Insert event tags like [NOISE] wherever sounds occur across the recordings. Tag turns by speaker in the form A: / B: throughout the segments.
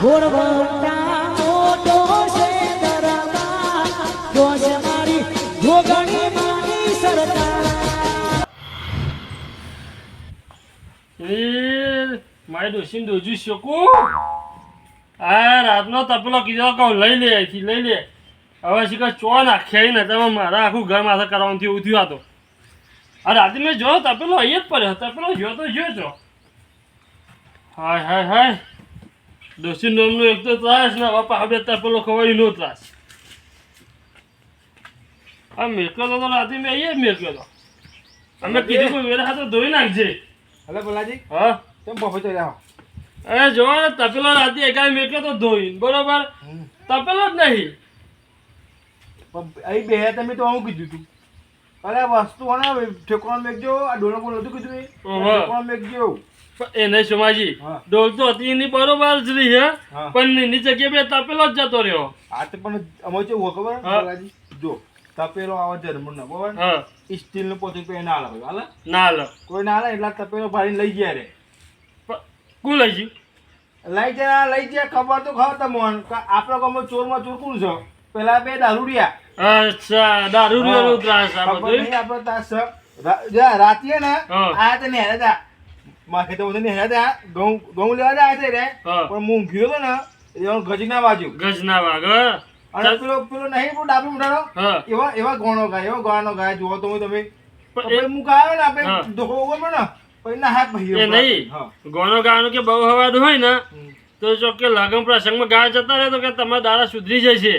A: ઘોડવંટા મોટો
B: દોજું શકું આ રાતનો તપલો કીધો કહું લઈ લે લઈ લે. હવે શીખર ચો નાખ્યા ને, તમે મારા આખું ઘર માથે કરવાનું થયું આ રાતે મેં જો તપેલો, અહીંયા જ પડ્યો. તપેલો જો તો જો છો હાય હાય હાય. ડોશી નામનો એક તો ત્રાસ ને બાપા હવે તપેલો ખવાય નો ત્રાસ. આ મેકલો તો રાતે મેં અહીંયા તો અમે કીધું કોઈ વેરા હાથે ધોઈ નાખજે.
C: હલો ભોલાજી.
B: હા.
C: કેમ તો રહ્યા
B: અરે જો તપેલો રાતે એકાઈ મેક્યો તો ધોઈ બરોબર? તપેલો જ નહીં.
C: અહીં બે તમે તો હું કીધું તું. અરે વસ્તુ ને ઠેકોણ મેકજો આ ડોલો બોલ હતું કીધું. ઠેકોણ મેકજો
B: એને સોમાજી
C: હા.
B: ડોલ તો હતી એની બરોબર જ રહી હે. પણ એની જગ્યાએ બે તપેલો જ જતો રહ્યો.
C: આ તો પણ અમે કેવું ખબર. જો તપેલો આવે જર્મન નો બરોબર?
B: હા.
C: સ્ટીલનું પોતું પે ના હાલે?
B: ના લો
C: કોઈ ના લે એટલા તપેલો ભાડીને લઈ ગયા રે.
B: કુ લઈ ગયું?
C: લઈ ગયા લઈ ગયા ખબર તો ખાવ તમને કે આપણા ગામમાં ચોરમાં ચોર કોણ છે? પેલા બે દારૂડિયા.
B: અચ્છા દારૂ નો ત્રાસ આ
C: ખબર
B: બધું
C: નહીં આપણે તાર સ- રા- જા, રાતીએ ને. આ તે. નેહરા તા માં હેરા બધું ઘઉં ઘઉં લેવા જાય છે રે. પણ હું ગયો તો ને એનો ગજી ના બાજુ
B: ગજ ના વાગ
C: અને પેલો પેલો નહીં પેલો ડાબી
B: મોટાનો
C: એવા એવા ગોણો ગાય એવા ગોણો ગાય જુઓ તો તમે.
B: પણ
C: આવ્યો ને
B: હા.
C: આપણે ધોકો ઉગમે ને પછી ના હાથ ભાઈ
B: નહીં.
C: હા.
B: ગોનો ગાવાનું કે બહુ હવાદ હોય ને તો જો કે લગન પ્રસંગમાં ગાય જતા રહે તો કે તમારા દાડા સુધરી જશે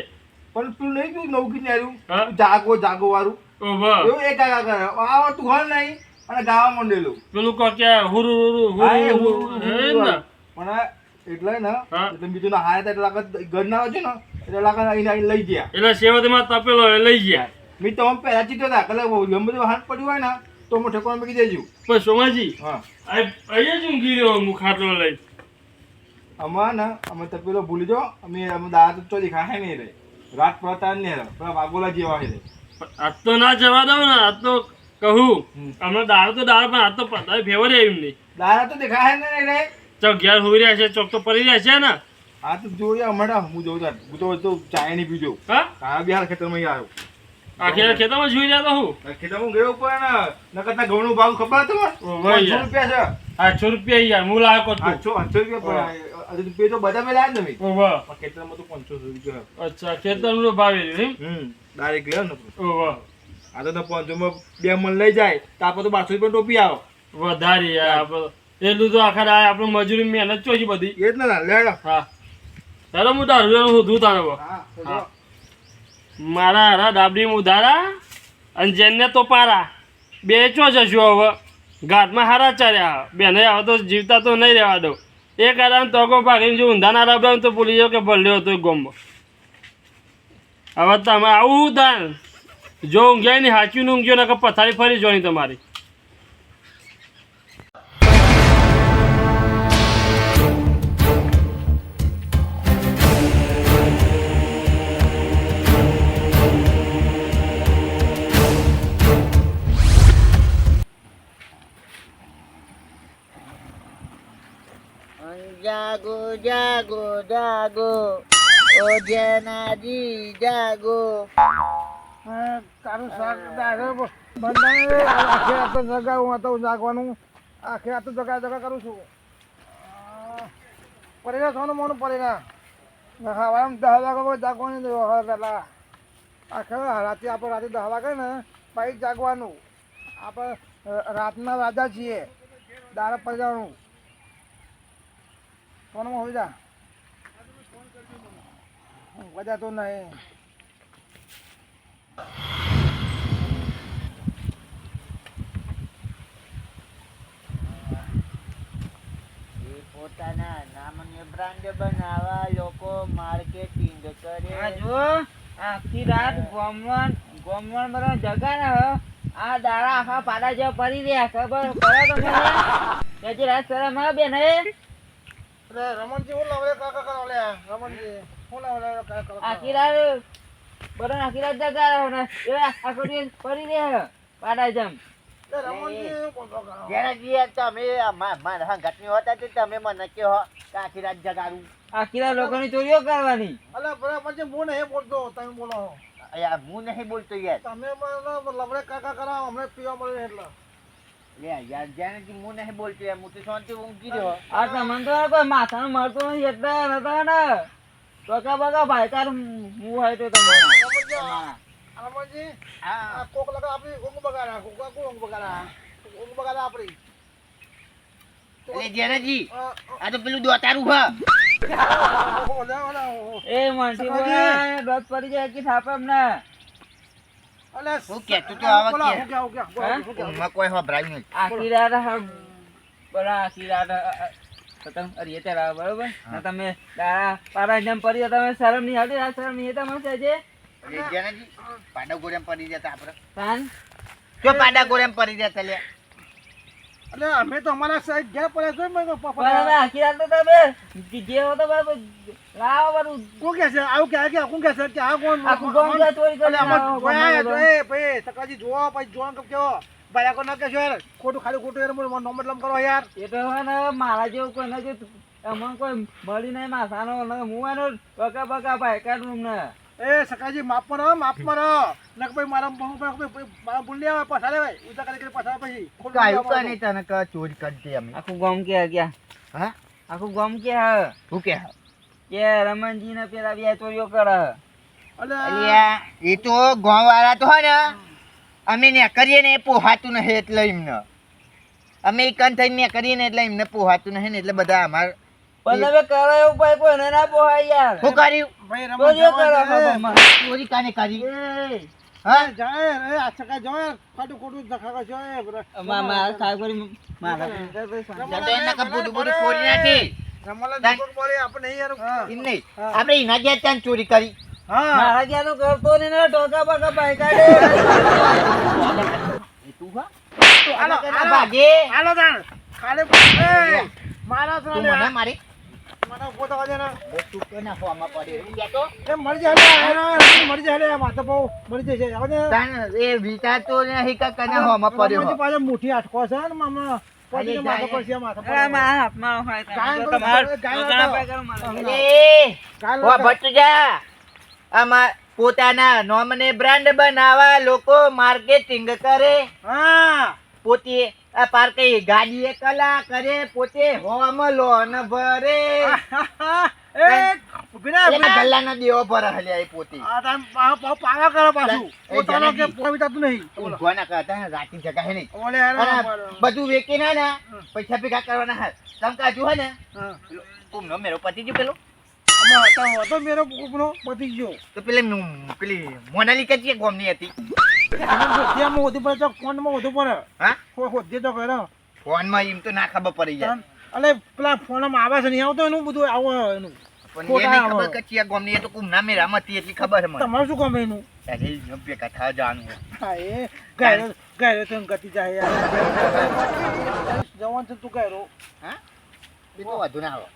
C: પણ પેલું નહીં તું નવકી ને જાગો જાગો વાળું એવું એક કાકા કરે. આ તું હાલ નહીં. અને ગાવા માંડેલું.
B: પેલું કહો કે હુરુ હુરુ હુરુ
C: પણ એટલે ને એટલે બીજું ના હાય એટલે લાગે ઘર ના છે ને એટલે લાગે અહીં અહીં લઈ ગયા.
B: એટલે સેવતમાં તપેલો લઈ ગયા.
C: મેં તો પહેલા ચીતો હતા કલે ગમે હાથ પડ્યું હોય ને તો હું ઠેકોણ મૂકી દેજો.
B: પણ સોમાજી
C: હા.
B: અહીંયા જ ઊંઘી રહ્યો હું ખાટલો લઈ
C: અમાર ને અમે તપેલો ભૂલી જો અમે અમે દાદા તો ચોરી ખાય નહીં રે રાત પડતા નહીં રે પેલા વાગોલા જેવા હે રે
B: આજ તો ના જવા દઉં ને આજ તો કહું
C: હમ.
B: હમણાં દાળ તો દાળ પણ આ તો પતાવી ફેવર એમ નહીં.
C: દાદા તો દેખાય ને રે
B: તો ઘેર હોઈ રહ્યા છે ચોક તો પડી રહ્યા છે ને.
C: આ તો જોઈએ હમણાં હું જોઉં તાર. હું તો તો નહીં પીજો
B: હા?
C: કાં બિહાર ખેતરમાં આવ્યો
B: આખી ખેતરમાં જોઈ રહ્યા તો હું?
C: ખેતરમાં ગયો પણ ને નકર તાર ઘઉંનો ભાવ ખબર તમને
B: ઓ
C: રૂપિયા છે.
B: આઠસો રૂપિયા યાર હું લાવ્યો કોતો
C: આઠસો આઠસો રૂપિયા પડે રૂપિયા તો બધા મેં લાયા નહીં
B: ઓહો
C: પણ ખેતરમાં તો પાંચસો રૂપિયા.
B: અચ્છા ખેતરનો ભાવ એ
C: હમ ડાયરેક્ટ લે ને. આ તો પાંચસોમાં બે મન લઈ જાય તો આપણે તો બારસો રૂપિયા ટોપી આવો.
B: વધારે યાર એટલું તો આખા આપણે મજૂરી મહેનત ચોજી બધી.
C: એ જ ને ના લે
B: હા. ચાલો હું તારું હું શોધું તારે
C: હા.
B: મારા હારા ડાબડી ઉધારા અને જેનને તો પારા. બે ચો જશું હવે. ઘાટમાં હારા ચાર્યા બેને હવે તો જીવતા તો નહીં રહેવા દઉં. એક આરામ તકો ભાગીને જો ઊંધાના રાબડા તો ભૂલી જાવ કે ભલ્યો હતો ગોમો. હવે તમે આવું દાન જો ઊંઘ્યા ને હાચ્યું ઊંઘ્યો ને કે પથારી ફરી જોની તમારી.
D: જાગો જાગો જાગો, ઓ જેનાજી જાગો.
E: તારું શાક બંધાને આખે આ તો જગાવું તો જાગવાનું. આખે રાત જગા જગા કરું છું. રહ્યા સોનું મોનું રહ્યા હવામાં દહ વાગે જાગવાનું પહેલાં આખે રાતે આપણે રાતે દહ વાગે ને પછી જાગવાનું. આપણે રાતના રાજા છીએ. દારા પડી જવાનું. ફોનમાં હોય જા. બધા તો નહીં
D: એ પોતાના નામને બ્રાન્ડ બનાવવા લોકો માર્કેટિંગ કરે. જો આખી રાત ગોમવણ ગોમવણ બધા જગાના હો. આ દારા આખા પાડા જેવા પડી રહ્યા ખબર પડે તમને હજી રાત સરા માં બેન હે?
E: રમણજી હું લાવે કાકા કરો લે રમણજી હું લાવે કાકા કરો
D: આખી રાત બરો આખી રાત જગા રહો ને. એ આખો પડી રહ્યા પાડા જેમ. તમે તમે
F: ચોરીઓ કરવાની.
E: હું નહીં બોલતો તમે બોલો.
D: યાર હું નહીં બોલતો યાર.
E: તમે લવડે કાકા કરાવો અમને પીવા મળે એટલે.
D: લે યાર જેનાજી હું નહીં બોલતો યાર હું તો શાંતિ ઊંઘી રહ્યો.
F: આ તમને તો કોઈ માથાનું મળતું નહીં એટલે નતા ને. બકા ભાઈ ભાઈકાર હું હોય તો તમારા
E: રમણજી રમણજી
D: Ah,
E: આ કોક લગા આપણી ઊંઘ બગાડા કોક કોક ઊંઘ Kung ઊંઘ na, આપણી.
D: એટલે જેનાજી
E: આ,
D: તો પેલું દોતારું હ.
F: એ મનસી બોલાય દોત પડી જાય કે થાપે અમને.
E: અલા,
D: હું કહેતું તો આવા
E: બોલા,
D: કે.
E: હું ક્યાં, હું બોલા,
F: હે?
E: હું
D: કોઈ હોભરાયું નહીં.
F: આખી રાત બરા આખી રાત અ, અ, પતંગ અરીએ ત્યારે બરોબર? ને તમે તારા પારા જેમ પડી તમે શરમ નહીં આવતી આ શરમ નહીં તમે છે
D: એટલે જેનાજી પાડા ગોળેમ પડી જતા આપણે. જો પાડા ગોળેમ પડી જતા લે.
E: અલે, અમે તો અમારા સાહેબ ઘેર પડ્યા છે મેં કહ્યું, પપ્પા,
F: પણ હવે આખી રાત તો તમે જે હો તો બરાબર લાવો બધું.
E: કોણ કે છે? આવું કે કે કોણ કે છે? કે આ કોણ
F: આખું ગામ ગયા ચોરી કરી
E: અમાર જોયા,
F: ગામમાં
E: જોયે, ભાઈ તકાજી જોવો પછી જોવા કેમ કેવો. ભાઈ આખો ના કહેશો યાર? ખોટું ખાલી ખોટું યાર મને નોમ બદલામ કરો યાર.
F: એ તો ને મારા જેવું કોઈ નથી અમને કોઈ મળી નહીં માસાનો હું એનો બકા બકા ભાઈ કાઢું ને
E: એ સકાજી માફમાં રહો માફમાં નક ભાઈ મારા બહુ ભાઈ મારા ભૂલ નહીં આવે પાછા લે ભાઈ ઉતા કરી કરી પાછા પછી ખોટું
D: કાયું
E: નહીં
D: તને ક ચોરી કરતી અમે.
F: આખું ગામ કે ગયા
D: હા?
F: આખું ગામ કે હ?
D: હું કે
F: કે રમણજી ને પેલા બે ચોરીઓ કરે.
E: અલે.
D: અલ્યા એ તો ગામ વાળા તો હે ને અમે ને કરીએ ને એ પોહાતું નહીં એટલે એમને. અમે કન થઈને ને કરીએ ને એટલે એમને પોહાતું નહીં ને એટલે બધા અમાર
F: પણ હવે કરે એવું ભાઈ ના પોહાય યાર.
E: ભાઈ
F: કરે.
D: ચોરી કાને કરી? હા?
E: જાય રે આ સકા જોયે ખોટું ખોટું.
F: મા- સાહેબ કરી મારા
D: એના ફોડી નાખી.
E: આપણે યાર.
D: નહીં. આપણે ગયા ત્યાં ચોરી કરી.
E: હા.
F: મારા નું કરતો નહીં ને ટોકા બકા ભાઈ કાઢે.
D: તું હા? આલો
E: હાલો.
D: ભાગે.
E: હાલો તાણ. ખાલી મારા સરા
D: મને મારી.
E: મને પોતા વાજે ના
D: તું કે ના ફોમાં પડ્યો એમ કહેતો?
E: એ મરી જાય મરી જાય માથે બહુ મરી જશે આવે ને
D: તાન એ નહીં કે કના ફોમાં પડ્યો.
E: રમણજી
D: હો.
E: આટકો છે ને મામા માથે પડશે માથે
F: હાથમાં હોય તમારે
E: ગાય
D: ઓ ભટુજા આમાં પોતાના નોમને બ્રાન્ડ બનાવવા લોકો માર્કેટિંગ કરે.
E: હા.
D: પોતે આ પાર્કે ગાડીએ કલા કરે પોતે હોમ લોન ભરે. [LAUGHS]
E: એ
D: દેવો ભરે હલ્યા એ પોતે.
E: આ તાન પા- પા- પાવા કરે પાછું. પોતાનો કે
D: જલેબી.
E: પોતાનું નહીં.
D: ઊંઘવાના કરતા રાતી જગા હે નહીં.
E: ઓલે યાર,
D: અને
E: બરાબર.
D: બધું ના ને પૈસા ભેગા કરવાના હા હે ને મેરો પતિ ગયો પેલો?
E: તો હતો મેરો કૂપનો પતી ગયો.
D: તો પેલી પેલી મોનાલિકા જે ગોમની હતી.
E: એમાં હોદિયામાં પડે તો ફોનમાં વધુ પડે?
D: હા?
E: હોદીએ તો કરે
D: ફોનમાં એમ તો ના ખબર પડી જાય.
E: અલે પેલા ફોનમાં આવે છે નહીં આવતો એનું બધું આવો એનું. તમારું શું કામ એનું. હા એ. ગાયરો ગાયરો તો ગતિ જાય જવાન છે તું ગાયરો.
D: હા? એ તો વધુ ના આવે.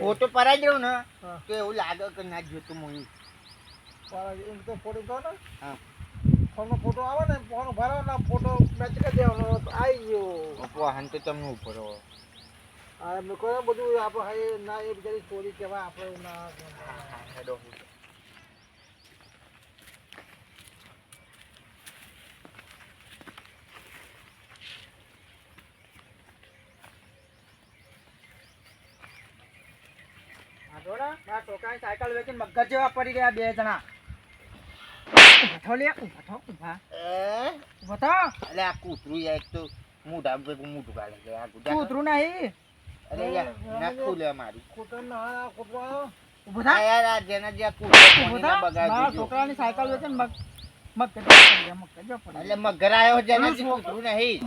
D: ફોટો પરાઈ દઉં ને. તો એવું લાગે કે ના જોતું હું.
E: તો ફોટો તો ને.
D: હા.
E: ફોનનો ફોટો આવે ને ફોન ભરો ને ફોટો મેચ કરી દેવાનો આવી ગયો.
D: વાહન તો તમને ઉપર
E: આ મેં કહ્યું બધું આપણે ના એ બિચારી ચોરી કહેવાય આપણે ના
D: હેડો.
F: સાયકલ વેચીને મગજ જેવા પડી ગયા બે જણા. ઊભા લે ઊભા થો ઊભા.
D: એ?
F: ઊભા થો.
D: અલે આ કૂતરું એક તો મોઢા ભેગું મોઢું કાઢે છે. આ ગુડા
F: કૂતરું નહીં.
D: અરે યાર નાખું લે મારું.
E: ખોટો ના ખોટો
D: ઊભો
F: થા.
D: યાર આ જેના જ્યાં કૂતરો
F: ઊભો
D: કોની
F: થા.
D: ના બગાડી
F: મારા
D: દીધો.
F: છોકરાની સાયકલ મગ મગર
D: એટલે આવ્યો જેના જે કૂતરું નહીં.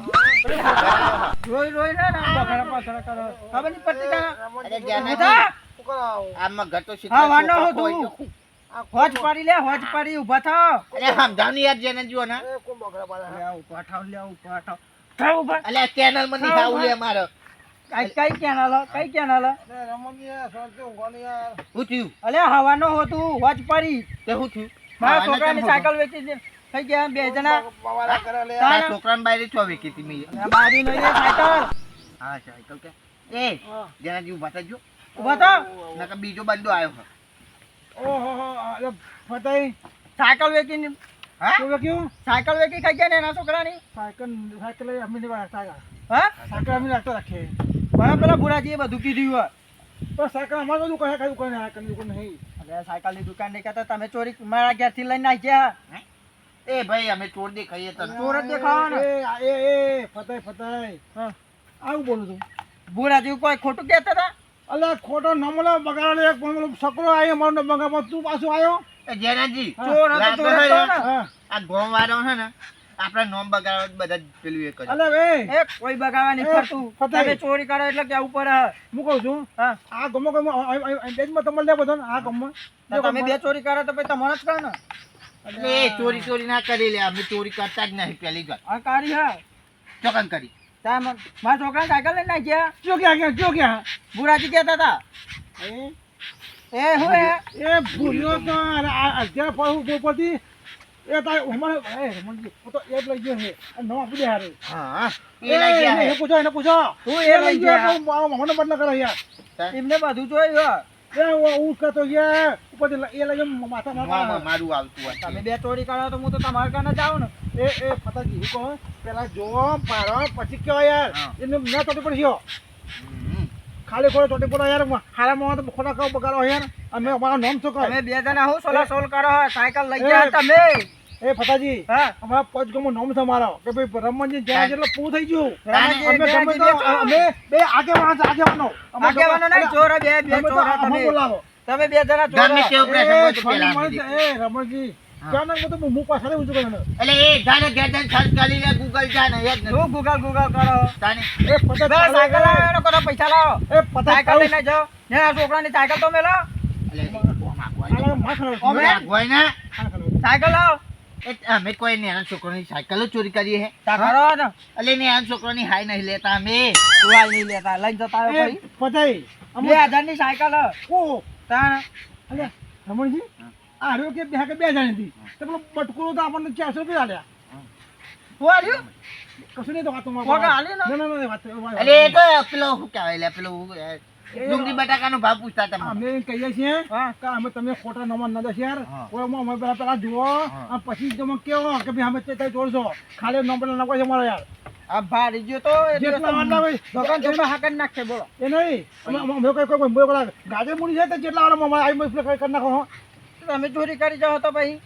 F: રોઈ રોઈ ને બકરા પાછળ કરો. ખબર નહીં પડતી તારા?
D: અરે જેના
F: થા.
E: શું કરાવો
D: આ મગર તો
F: હા, વાનો
D: તો.
F: હોજ પડી લે હોજ પડી ઊભા થાવ
D: અરે સમજાવ ને યાર જેને જુઓ ને.
E: કો બગડા પાડે
F: લે ઊભા થાવ લે ઊભા થાવ થાવ ઊભા
D: અલે ચેનલમાં નહીં આવું લે મારો.
F: કઈ કઈ કેનાલ કઈ કેનાલ
E: અરે રમણ સરતે ઉગોની યાર.
D: હું થયું?
F: અલે હવાનો હોતું હોજ પડી.
D: તે હું થયું?
F: મારા છોકરાની સાયકલ વેચી છે થઈ ગયા બે જણા.
E: બાવાલા કરે લે
D: તારા છોકરાને બાયરે છો વેચી તી મેં.
F: બારી નહીં સાયકલ.
D: હા સાયકલ કે? એ જેના જીવ
F: બતાજો બતાવ
D: નકર બીજો બંદો આવ્યો.
E: ઓહો ફતાઈ
F: સાયકલ વેકીને
D: હા?
E: શું
F: સાયકલ વેકી ખાઈ ગયા ને એના છોકરાની?
E: સાયકલ સાયકલ અમે રાખતા
F: હા?
E: સાયકલ અમે રાખતા રાખીએ
F: બરાબર પેલા ભુરાજીએ બધું કીધું હોય.
E: તો સાયકલ અમારે બધું કહે કયું કહે સાયકલ દુકાન નહીં.
F: અરે સાયકલની દુકાન નહીં કહેતા તમે ચોરી મારા ઘેરથી લઈને નાખ્યા
D: એ ભાઈ અમે ચોર દેખાઈએ તો
F: ચોર જ દેખાવાનો.
E: એ એ એ ફતાઈ ફતાઈ.
F: હા.
E: આવું બોલું છું.
F: ભુરાજી કોઈ ખોટું કહેતા હતા?
E: અલે ખોટો નમલો બગાડો એક પણ છોકરો આવ્યો મારો બગાડો તું પાછું આવ્યો
D: એ જેનાજી
F: ચોર હતો.
E: હા.
D: આ ગોમ વાળો છે ને આપણે નોમ બગાડવા બધા પેલું એક
E: અલે એ
F: એ કોઈ બગાડવા નહીં ફરતું. તમે ચોરી કરો એટલે કે ઉપર
E: હું. કહું છું
F: હા.
E: આ ગમો ગમો બેજમાં તમને લે બધો આ
F: ગમો. તમે બે ચોરી કરો તો પછી તમારે જ કરો ને
D: એટલે એ ચોરી ચોરી ના કરી લે અમે ચોરી કરતા જ નહીં પેલી જ
F: આ કારી હા.
D: ચોકન કરી.
F: તાર મારા છોકરા સાયકલ લઈને નાખ્યા
E: જો ક્યાં ક્યાં જો ક્યાં
F: બુરાજી કહેતા હતા.
E: એ?
F: હું એ?
E: ભૂલ્યો તો અત્યારે પડું ઉપરથી એ તારે અમારે એ રમણજી હું તો એ લઈ ગયો છે. નો આપી દે હારે.
D: હા.
E: એ
D: લઈ ગયા
E: પૂછો એને પૂછો.
F: હું એ લઈ ગયા
E: મને બદલા કરે યાર
F: એમને બધું જોયું
E: એ હું હું ઉપરથી એ લઈ માથા
D: મારું આવતું.
F: તમે બે ચોરી કરો તો હું તો તમારા કાને જાઉં ને.
E: એ એ ફતાજી હું કહું પેલા જો પાડો પછી કહેવાય યાર. એને ના ચોટી પડશે. ખાલી ખોટો ચોટી પડો યાર. હારામાં તો ખોટા કહો બગાડો યાર. અમે અમારા નામ શું કહો?
F: તમે બે જણા હું સોલા સોલ કરો સાયકલ લઈ ગયા તમે.
E: એ ફતાજી
F: હા?
E: અમારા પંચ ગમો નોમ છે મારો. કે ભાઈ રમણજી જ્યાં જેટલો પૂ થઈ ગયું. અમે ગમે તો. અમે બે આગે છે આગે વાનો
F: આગે
E: વાનો
F: નહીં ચોર બે બે ચોર
E: અમે
F: તમે
E: બોલાવો.
F: તમે બે જણા ચોર
D: ગમે તે ઉપર
E: એ રમણજી. ક્યાં ના
F: સાયકલ લાવો કરો પૈસા લાવો.
E: એ પતા
F: સાયકલ લઈને જાઓ. ને આ છોકરાની સાયકલ તો મેલો. સાયકલ લાવો.
D: અમે કોઈ નેના છોકરાની સાયકલ ચોરી કરી હે.
F: તા કરો ને.
D: એટલે નેના છોકરાની હાય નહીં લેતા અમે.
F: ઉવાલ નહીં લેતા. લઈ જતા ભાઈ
E: પતાઈ
F: બે હજારની સાયકલ હ.
E: ઓ
F: તાણ.
E: અલે રમણજી આર્યો કે બે કે બે જણ હતી? તો પેલો બટકુરો તો આપણને ચારસો રૂપિયા આલ્યા.
F: હું. આવ્યું
E: કશું નહીં તો વાતો માં
F: કોકે આલ્યું ને?
E: ના ના ના વાત વાત-
D: એટલે એ તો પેલો શું કહેવાય લે પેલો ડુંગળી બટાકાનો ભાવ પૂછતા તમે
E: અમે કહીએ છીએ કે અમે તમે ખોટા નંબર ના દસ યાર.
D: હા.
E: અમે પેલા પેલા જુઓ પછી તમે કેવો કે ભાઈ અમે તે જોડશો. ખાલી નંબર નાખો છે મારો યાર.
F: આ ભારી ગયો તો દુકાન ચોપડા હાકર નાખશે બોલો.
E: એ નહીં. અમે કોઈ કોઈ કોઈ કોઈ ગાજર મૂડી છે તો જેટલા વાળા આવી કરી નાખો
F: તમે ચોરી કરી જાઓ તો ભાઈ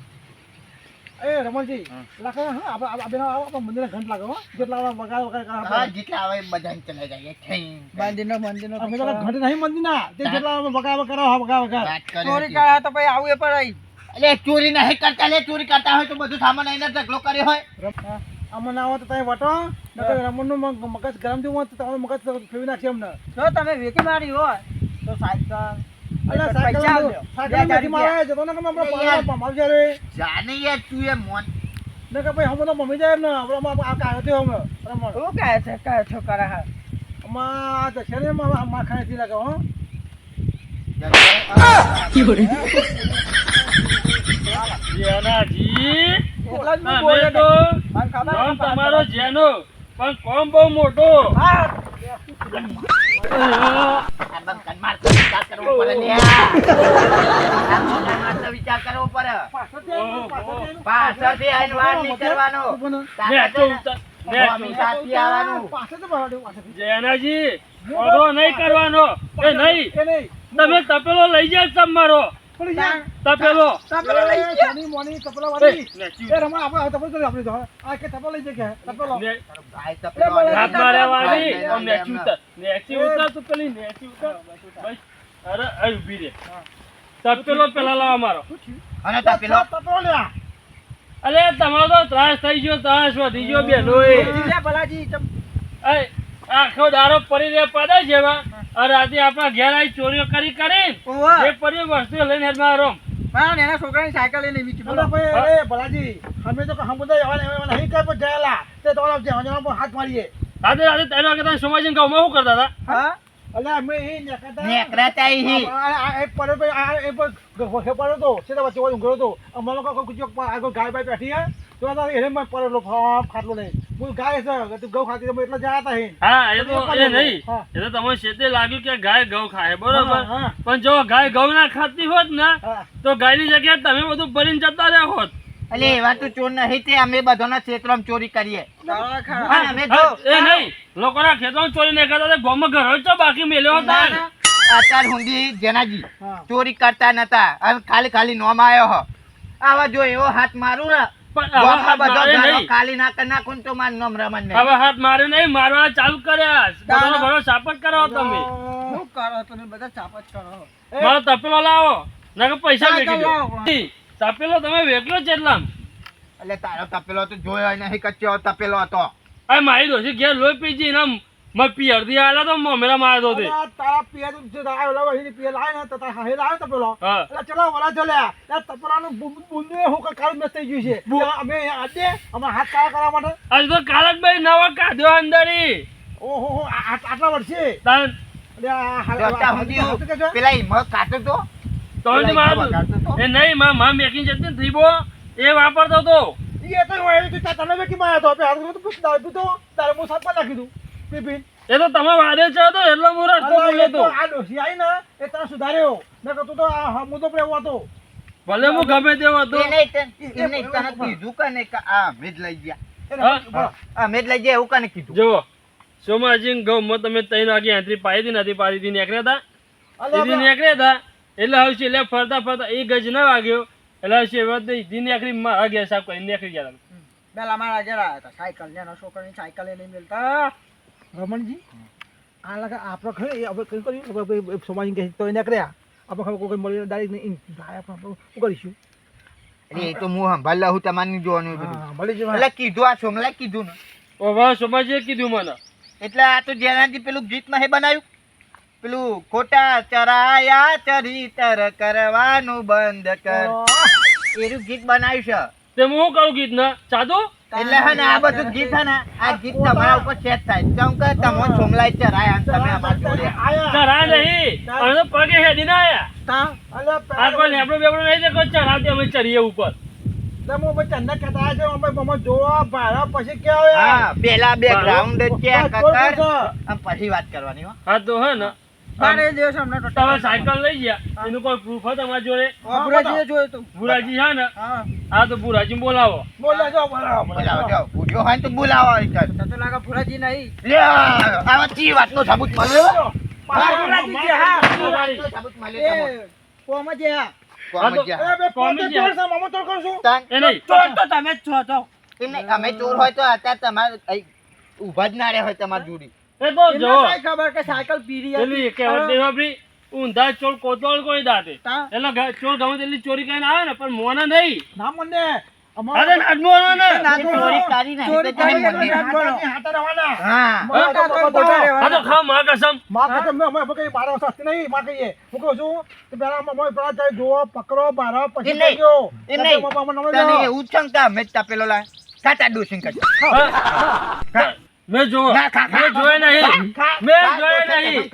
E: એ રમણજી લાખો હા આપણે આપણે મંદિર ઘંટ લાગો હો. જેટલા વગાડ વગાડ
D: હા જેટલા આવે બધાને ચલાઈ જાય.
F: બાંધીનો બાંધીનો
E: અમે પેલા ઘંટ નહીં મંદિર ના તે જેટલા વગાડ વગાડ કરો વગાડ વગાડ.
F: ચોરી. કર્યા તો ભાઈ આવું એ પડાય.
D: એટલે ચોરી નહીં કરતા લે ચોરી કરતા હોય તો બધું સામાન આઈને ઢગલો કર્યો હોય.
E: અમને ના હોય તો તમે વટો નકર રમણનું મગ- મગજ ગરમ થયું હોય તો તમારું મગજ ફેરવી નાખશે અમને.
F: જો તમે વેકી મારી હોય તો સાયકલ
B: તમારો જેનો પણ કોમ બહુ મોટો. જેનાજી નહીં કરવાનો. એ નહીં. તમે તપેલો લઈ જાય તમારો તપેલો
F: તપેલો લઈ
E: એ
F: ગયા.
E: મોની તપલા વાળી. એ રમણ આપણે તપલ કરી આપણે તો આ કે તપલ લઈ જાય કે?
D: ભાઈ તો
B: હાથ માર્યા વાળી.
D: ભાઈ
B: નેચી
D: એમને.
B: નેચી ઉતાર. તો પેલી નેચી ઉતાર. બસ અરે આ ઊભી રે. તપેલો પેલા લાવો મારો.
D: અને તો પેલો.
E: લ્યા
B: અલે તમારો તો ત્રાસ થઈ ગયો ત્રાસ વધી ગયો બેનો એ.
F: ભલાજી
B: એ, આખો દારો પડી રે પડે જેવા આ રાતે આપણા ઘેર આવી ચોરીઓ કરી કરી એ પડી વસ્તુ લઈને હેડ
F: રોમ છોકરાની સાયકલ લઈને વીચી બોલો
E: ભાઈ એ ભલાજી અમે તો હમ એવા એવા નહીં કઈ પણ ગયેલા તે તમારા જવાન પર હાથ મારીએ.
B: રાતે રાતે ત્રણ વાગે તમે સોમાજીને ગામમાં શું કરતા હતા?
F: હા?
E: એટલે અમે એ નેકળતા-
D: નેકળાતા ઈ.
E: આ- આ- આ- એ પડ્યો તો આ- એ પડ્યો તો સીધા વચ્ચે ઊંઘ્યો તો અમારો કોઈ કોઈ કોઈ આગળ ગાય બાય બેઠી હે? તો એને પડેલો ફાટ ખાટલો લઈ. હું ગાય છે તું ગૌ ખાતી તો એટલે જયા હે.
B: હા એ તો એ નહીં. એ તો તમને શેતે લાગ્યું કે ગાય ઘઉં ખાય બરોબર?
E: હા, હા.
B: પણ જો ગાય ઘઉં ના ખાતી હોત ને તો ગાયની જગ્યાએ તમે બધું ભરીને જતા રહ્યા હોત.
D: અલે એવા તો ચોર નહીં તે અમે બધાના ક્ષેત્રમાં ચોરી કરીએ. લોકો અમે જો
B: એ નહીં. લોકોના ખેતરમાં ચોરી નહીં કરતા તો બાકી મેલ્યો હતા.
D: ના, ના. અત્યાર સુધી જેનાજી ચોરી કરતા નતા. ખાલી ખાલી નોમ આવ્યો હો. આવા જો એવો હાથ મારું ને ખાલી ના કરી નાખું તો મારું નામ રમણ નહીં.
B: હવે હાથ માર્યો નહીં મારવાના ચાલુ કર્યા. બધાનો ઘરો સાપટ કરાવો તમે.
E: શું કરો તમે બધા ચાપત કરો?
B: મારો તપેલો લાવો નકર પૈસા
E: ચાલ,
B: વેચી દો. તપેલો તમે વેચલો છે એટલામ.
D: એટલે તારો તપેલો તો જોયો નહીં કચ્યો તપેલો હતો.
B: મારી દોશી ઘેર લોહી પીજી
E: એની પિયર લાવ્યો ને તો તારા હાહે લાવ્યો તપેલો
B: હા
E: એટલે ચલો વરા ચલ્યા એ તપેલાનું બુ- બુંદું હું કઈ કાળું મેં થઈ ગયું છે અમે આજે અમારા હાથ કાળા કરવા માટે
B: આજે તો જ ભાઈ નવા કાઢ્યો અંદર ઈ.
E: ઓહો હો આટલા વર્ષે
B: તાન
D: જો પેલા હિંમત કાઢતો તો
B: તો જ મારું એ નહીં માં માં મેકિંગ જતી ને થીબો એ વાપરતો તો
E: એ તો હું એવી રીતે તને મેં કીમાં આવ્યો હતો બે હાથ તો દારૂ પીધો તારે હું સાતમાં નાખી દઉં પી
B: એ તો તમે વાદે છો તો એટલો હું રસ્તો બોલ્યો
E: તો આ ડોસી આવી ને એ તને સુધાર્યો. મેં કહ્યું તું તો આ હા, મુદ્દો પર એવો હતો.
B: ભલે હું ગમે તેવો હતો
D: એ નહીં તને- એ નહીં તને કીધું કે નહીં કે આ મેજ લઈ ગયા.
E: આ
B: હા,
E: બોલો.
D: અમે જ લઈ ગયા એવું કને કીધું?
B: જો સોમાજી ગૌમાં તમે ત્રણ વાગે એન્ટ્રી પાડી હતી નથી પાડી હતી. નીકળ્યા હતા દીદી નીકળ્યા હતા. એટલે હવે છે એટલે ફરતા ફરતા એ ગજ ના વાગ્યો. એટલે હવે છે એવા દીદી નીકળી મારા ગયા સાફ કરીને નીકળી ગયા તમે
F: પેલા મારા જરા હતા. સાયકલ ને એનો છોકરાની સાયકલ એ નહીં મિલતા.
E: રમણજી? આ લાગે આપણે ખરે એ આપણે કઈ કર્યું સમાજ કે તો એને કર્યા. આપણે ખબર કોઈ મળી ડાયરેક્ટ નહીં ભાઈ આપણે કરીશું?
D: એટલે એ તો હું સંભાળ હું તમારે જોવાનું બધું.
E: મળી જવા
D: એટલે કીધું આ સોમલા કીધું ને.
B: ઓ વાહ કીધું મને.
D: એટલે આ તો જેનાથી પેલું ગીત નહીં બનાવ્યું? પેલું ખોટા ચરાયા ચરિતર કરવાનું બંધ કર. એનું ગીત બનાવ્યું છે.
B: તે હું શું ગીત ના સાદું
D: એટલે હે ને આ બધું ગીત હે ને આ ગીત તમારા ઉપર સેટ થાય કેમ કે તમે સોમલાઈ ચરાયા અને તમે અમારા જોડે
E: આયા.
B: ચરા નહીં. અમે તો પગે હેડી ના આયા.
E: અલા
B: આ કોઈ લેબડો બેબડો નહીં દેખો ચરાવતી અમે ચરીએ ઉપર.
E: તમે ભાઈ ચંદા કહેતા છે અમે અમે જોવા ભાડા પછી કે આવે
D: હા પેલા બે ગ્રાઉન્ડ ચેક. અને પછી વાત કરવાની હા
B: તો હે ને.
F: મારે દિવસ હમણાં તો
B: તમે સાયકલ લઈ ગયા. એનું કોઈ પ્રૂફ હોય તમારી જોડે?
F: અભરાજીએ જોયું તું.
B: ભુરાજી હા ને?
F: હા.
B: તો ભુરાજી બોલાવો.
E: બોલે બોલાવો.
D: બોલાવો જાઓ પૂછ્યો હોય તો બોલાવો એક.
F: તો લાગે ભુરાજી નહીં.
D: લે આ ચી વાતનો સાબુત મળ્યો
E: બોલાવો જે હા.
D: સાબુત મળ્યો.
F: એ જે હા.
B: હા તો-
E: એ બે પોતે
B: કોમી
E: ચોર છે મામો ચોર કરું છું.
B: એ નહીં.
F: તો તમે જ છો તો.
D: અમે ચોર હોય તો અત્યારે તમારે ઊભા જ ના રહ્યા હોય તમારી જોડી.
B: એ તો
F: એમને
B: જો
F: ખબર કે સાયકલ પીરી
B: પેલી ઊંધા ચોર કોતવાલ કોઈ દાતે. એટલે ચોર ગમે તેટલી ચોરી કરીને આવે ને પણ મોના નહીં.
E: ના મને.
B: અરે નાગનો ને.
D: ચોરી કરી નહીં
F: ચોરી કરી
E: રહેવાના
D: હા.
B: હા. તો ખા માં કસમ.
E: માં કહે અમે કઈ બાર સસ્તી નહીં માં કહીએ. હું કહું છું કે પેલા અમે પેલા જાય જોવો પકડો બાર પછી.
D: નહીં. તને એવું જ કે ડોસિંગ કરજો.
B: હા. મેં
D: ખા.
B: મેં જોયે નહીં મેં
D: ખા,
B: નહીં.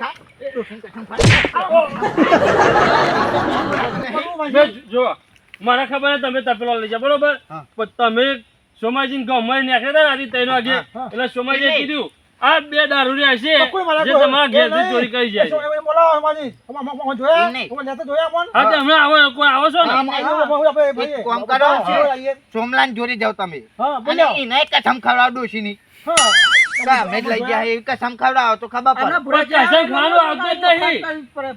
B: મેં જો મારા ખબર છે તમે તપેલો લઈ જાઓ બરોબર પણ તમે સોમાજી ગામમાં નીકળ્યા હતા ને ત્રણ વાગે એટલે સોમાજીએ કીધું આ બે છે
E: તો કોઈ મારા
B: જે તમારા ઘેરથી ચોરી કરી જાય છે.
E: જોયા? જોયા?
B: હા તો હમણાં આવો કોઈ આવો છો ને
D: કામ કરો. સોમલાન જોડે જાવ તમે. એને કસમ ખવડાવો ડોશીની
E: હા.
D: અમે જ લઈ ગયા એ કસમ તો ખબર પડે.
B: પણ કસમ ખાવાનું આવતું જ નહીં.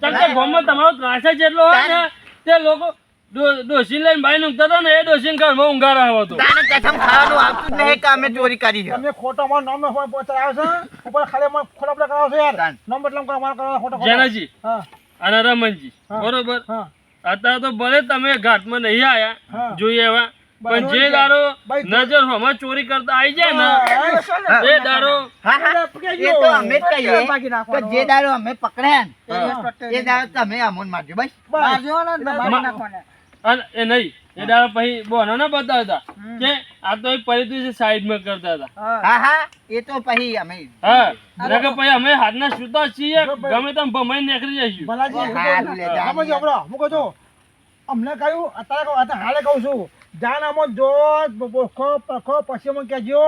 B: કારણ કે તમારો ત્રાસ જેટલો હોય ને તે લોકો ડો- લઈને બાઈ ઊંઘતા હતા ને એ ડોશીને ઘરમાં ઊંઘાર આવ્યો હતો.
D: તાને કસમ ખાવાનું આવતું જ નહીં કે અમે ચોરી કરી અમે
E: તમે ખોટો અમારો નામ નો પહોંચાડ આવે છે ઉપર ખાલી અમારે ખોટા કરાવો યાર.
D: તાન.
E: નામ બદલામ કરો અમારે કરવાનો ખોટો.
B: જેનાજી. અને રમનજી બરોબર? અત્યારે તો ભલે તમે ઘાટમાં નહીં. આયા જોઈએ એવા. પણ જે દારો નજર હોમાં ચોરી કરતા આવી જાય ને જે દારો
D: હા હા. એ તો અમે જ કહીએ કે જે દારો અમે પકડ્યા. એ દારૂ તમે અમોન મારજો બસ.
F: મારજો ને બાકી નાખવાના.
B: અને એ નહીં એ દારો પછી બોનો ના બતાવતા કે આ તો એક પરિસ્થિતિ સાઈડમાં કરતા હતા.
E: હા.
D: હા એ તો પછી અમે
B: હા નકર પછી અમે હાથના સુતા છીએ ગમે તેમ ભમાઈ નીકળી જઈશું.
E: ભલાજી હું કહું છું અમને કહ્યું અત્યારે કહું અત્યારે હાલે કહું છું જાન જો ખો પખો પછી મને કહેજો.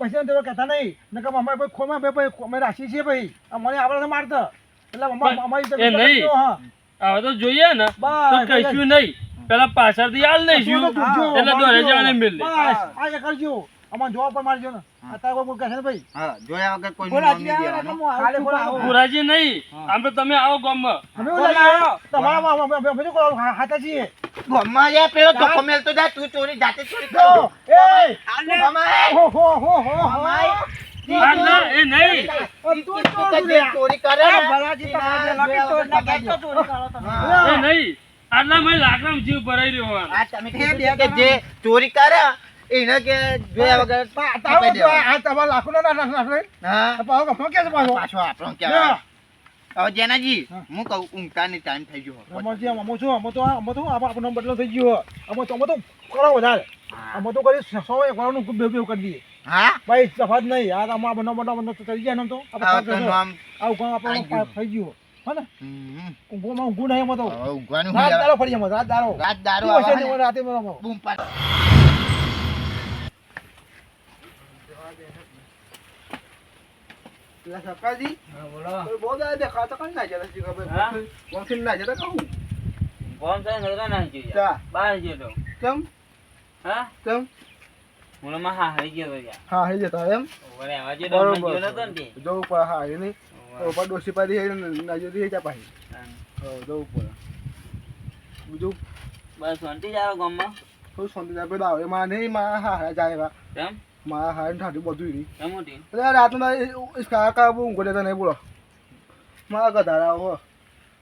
E: પછી અમે કહેતા નહીં નકર અમારે ભાઈ ખોમાં ભાઈ ભાઈ અમે રાશિ છે ભાઈ મને આપણે મારતા એટલે અમારી
B: એ નહીં.
E: હા
B: હવે તો જોઈએ ને તો કહીશું નહીં પેલા પાછળથી હાલ દઈશું એટલે દોરે જવાને મિલ
E: બસ આ કરજો અમારે જોવા પર મારજો ને. અત્યારે કોઈ કહેશે ને ભાઈ?
D: હા જોયા વગર કોઈ.
B: પુરાજી નહીં. આમ તો તમે આવો ગામમાં.
E: અમે તમારા અમે- શું કરો. હાથા છીએ.
D: ગમમાં જા પેલો ધક્કો મેલતો જા તું ચોરી જાતે ચોરી કરો.
E: એ!
D: ગમાય.
E: હો હો હો હો હો.
D: ગમાય.
B: એ નહીં.
E: તું
D: તું
E: ચોર છું.
D: ચોરી કરે ને,
E: તમારે લાગે
D: જોયા
E: ના
D: ના
E: કહેજો.
D: કહેજો.
E: હા.
B: એ નહીં. આટલા મેં લાકડામાં જીવ ભરાઈ રહ્યો
D: આ તમે કે જે ચોરી કરે એને કે જોયા વગર
E: આ તમારા લાખો ના નાખ.
D: હા
E: પાછો કફો ક્યાં પાછો?
D: પાછો આપણો કે. હવે જેનાજી
E: હું
D: કહું ઊંઘતાની ટાઈમ થઈ ગયો
E: રમણજી, આમ અમો છો અમો તો અમો તો આપણો બદલો થઈ ગયો અમો તો- અમો તો કરો વધારે. અમો તો કરી સો- એક વાળાનું બે- બે કરી દઈએ.
D: હા
E: ભાઈ, તફાત નહીં. આ આમાં બનો બનો બનો તો થઈ ગયા ને તો. આવું કામ આપણો થઈ ગયું. હો ને? ઊંઘું નહીં
D: ઊંઘવાનું
E: રાત દારો ફરી રાત દારો
D: રાત દારૂ
E: ને,
D: ને. બૂમ પાડ.
F: હા,
E: કોઈ બહુ દાડા દેખાતા કઈ ના જતા ખબર.
F: હા?
E: વકીલ ના જતા કહું.
F: છે નજરા નાખી યાર.
E: ચા.
F: બહાર ગયો તો
E: કેમ?
F: હા
E: કેમ?
F: હું એમાં હા હારી ગયો તો યાર
E: હા, હઈ જતા એમ.
F: ઓરે આવા જે તો. ગયો નતો ને તે.
E: જવું પડે, હા, એ નહીં. ઉપર ડોસી પાડી હઈ ને ના જોતી હઈ જા પાછી.
F: હા.
E: હા, જવું પડે. બીજું
F: બસ શાંતિ જ આવે ગામમાં
E: થોડું શાંતિ જાય પેલા આવે માં નહીં માં હા હા જાય
F: કેમ
E: માં હા ઠાઠી બધું નહીં એટલે રાતનો ઇસકા કા બહુ ઊંઘો દેતા નહીં બોલો. મારા ગધારા હો.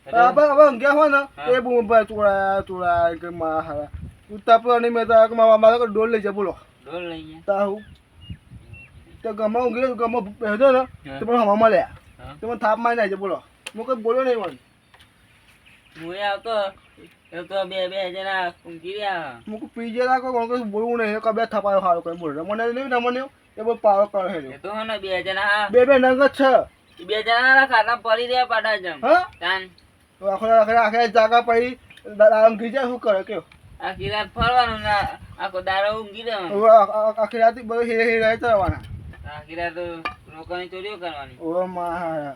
E: હવે હવે ઊંઘ્યા હોય ને. એ બહુ ભાઈ ચોળા ચોળા કે માં હા ઉત્તા પર નહીં મેં તો મારા મારા ડોલ લઈ જાય બોલો.
F: ડોલ લઈ ગયા
E: તા હું? તો ગમે ઊંઘ્યો ગમે બેઠો ને તો પણ હમા મળ્યા. તો મને થાપ મારી નાખે બોલો. હું કઈ બોલ્યો નહીં મને.
F: હું આવતો તો બે બે જણા ઊંઘી રહ્યા.
E: હું કહું પી કોઈ કોઈ બોલવું નહીં કબે થપાયો સારો કઈ બોલ. નહીં રમણ એ બહુ પાવર કરે છે
F: તો હે ને બે જણા
E: બે બે નંગ છે.
F: બે જણા ખાતા પડી રહ્યા પાડા જમ. તાન.
E: તો આખો આખરે આખરે જાગા પડી જાય શું કરે કયો?
F: આખી રાત ફરવાનું ને આખો દાડો ઊંઘી રહેવાનું
E: આખી રાત બધું હીરે હીરે જવાના
F: આખી રાત લોકોની ચોરીઓ કરવાની.
E: ઓ માં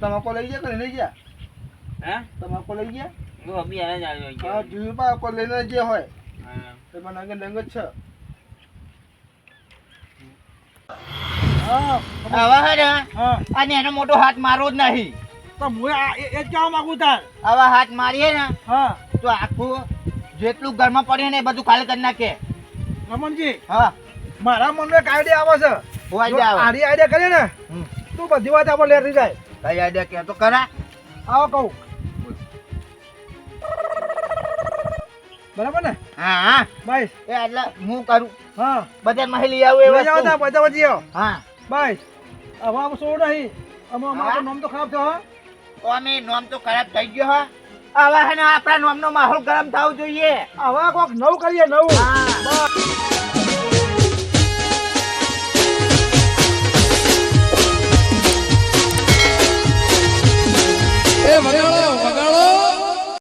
E: તમાકો લઈ ગયા કે લઈ ગયા?
F: હે?
E: તમાકો લઈ ગયા?
F: હું અભી આને જ
E: હા. પા લઈને જે હોય. નંગ જ છે. હા
D: હવે હે
E: હા.
D: અને એનો મોટો હાથ મારવો જ નહીં.
E: તો હું આ- એ એ માંગુ તાર.
D: હાથ મારીએ ને
E: હા.
D: તો આખું જેટલું ઘરમાં પડે ને એ બધું ખાલી કરી નાખે.
E: રમણજી
D: હા.
E: મારા મનમાં એક આઈડિયા આવે છે. જો આઈડિયા ને
D: હમ.
E: બધી વાત આપણે લેતી જાય.
D: કઈ આઈડિયા કે તો કરા
E: આવો કહું. બરાબર ને?
D: હા હા.
E: બસ.
D: એ એટલે હું કરું.
E: હા.
D: બધા માં આવું
E: એવા
D: જાવ
E: તા બજાર જઈઓ
D: હા.
E: બસ. હવે આમ શું નહીં. અમે અમારો નામ તો ખરાબ થયો
D: તો અમે નામ તો ખરાબ થઈ ગયો હા. હવે હે ને આપણા નામનો માહોલ ગરમ થવો જોઈએ.
E: હવે કોક નવું કરીએ નવું.
D: હા.
E: એ